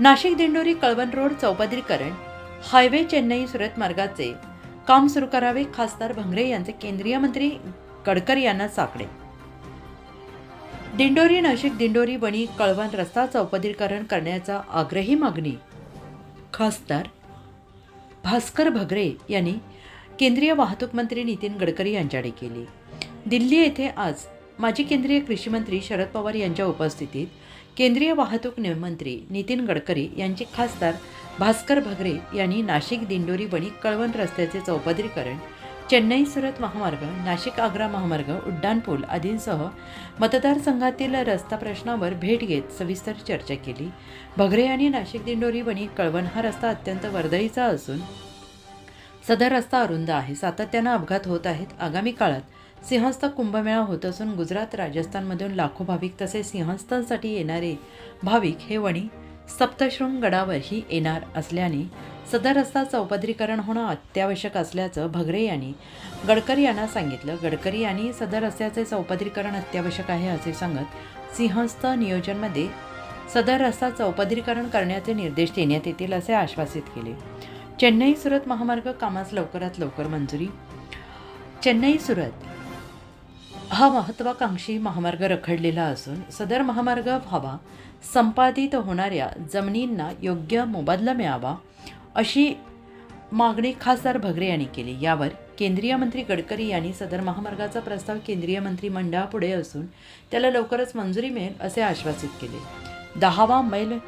Nashik Dindori Kalwan road चौपदरीकरण highway Chennai Surat मार्गाचे काम सुरू करावे खासदार भंगरे यांचे केंद्रीय मंत्री गडकरी यांना साकडे. दिंडोरी नाशिक दिंडोरी वणी कळवण रस्ता चौपदरीकरण करण्याचा आग्रही मागणी खासदार भास्कर भगरे यांनी केंद्रीय वाहतूक मंत्री नितीन गडकरी यांच्याकडे केली. दिल्ली येथे आज माजी केंद्रीय कृषी मंत्री शरद पवार यांच्या उपस्थितीत केंद्रीय वाहतूक मंत्री नितीन गडकरी यांचे खासदार भास्कर भगरे यांनी नाशिक दिंडोरी बणी कळवण रस्त्याचे चौपदरीकरण चेन्नई सुरत महामार्ग नाशिक आग्रा महामार्ग उड्डाणपूल आदींसह मतदारसंघातील रस्ता प्रश्नावर भेट घेत सविस्तर चर्चा केली. भगरे यांनी नाशिक दिंडोरी बणी कळवण हा रस्ता अत्यंत वर्दळीचा असून सदर रस्ता अरुंद आहे. सातत्यानं अपघात होत आहेत. आगामी काळात सिंहस्थ कुंभमेळा होत असून गुजरात राजस्थानमधून लाखो भाविक तसेच सिंहस्थांसाठी येणारे भाविक हे वणी सप्तशृंग गडावरही येणार असल्याने सदर रस्ता चौपदरीकरण होणं अत्यावश्यक असल्याचं भगरे यांनी गडकरी यांना सांगितलं. गडकरी यांनी सदर रस्त्याचे चौपदरीकरण अत्यावश्यक आहे असे सांगत सिंहस्थ नियोजनमध्ये सदर रस्ता चौपदरीकरण करण्याचे निर्देश देण्यात येतील असे आश्वासित केले. चेन्नई सुरत महामार्ग कामास लवकरात लवकर मंजुरी. चेन्नई सुरत हा महत्त्वाकांक्षी महामार्ग रखडलेला असून सदर महामार्ग व्हावा संपादित होणाऱ्या जमिनींना योग्य मोबदला मिळावा अशी मागणी खासदार भगरे यांनी केली. यावर केंद्रीय मंत्री गडकरी यांनी सदर महामार्गाचा प्रस्ताव केंद्रीय मंत्रिमंडळापुढे असून त्याला लवकरच मंजुरी मिळेल असे आश्वासित केले. दहावा मैल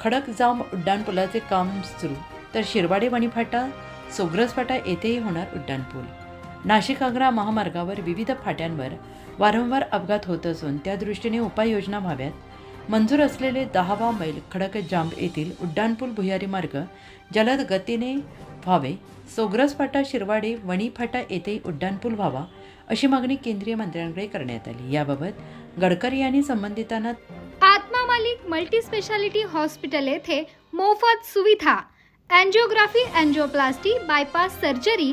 खडकजाम उड्डाणपुलाचे काम सुरू. तर शिरवाडे वणीफाटा सोग्रसफाटा येथेही होणार उड्डाणपूल. नाशिक आग्रा महामार्गावर विविध फाट्यांवर वारंवार अपघात होत असून त्या दृष्टीने उपाययोजना व्हाव्यात. मंजूर असलेले दहावा मैल खडक जांब येथील उड्डाणपूल भुयारी मार्ग जलद गतीने व्हावे. सोग्रस फाटा शिरवाडे वणी फाटा येथे उड्डाणपूल व्हावा अशी मागणी केंद्रीय मंत्र्यांकडे करण्यात आली. याबाबत गडकरी यांनी संबंधितांना आत्मा मालिक मल्टी स्पेशालिटी हॉस्पिटल येथे मोफत सुविधा. Angiography angioplasty bypass surgery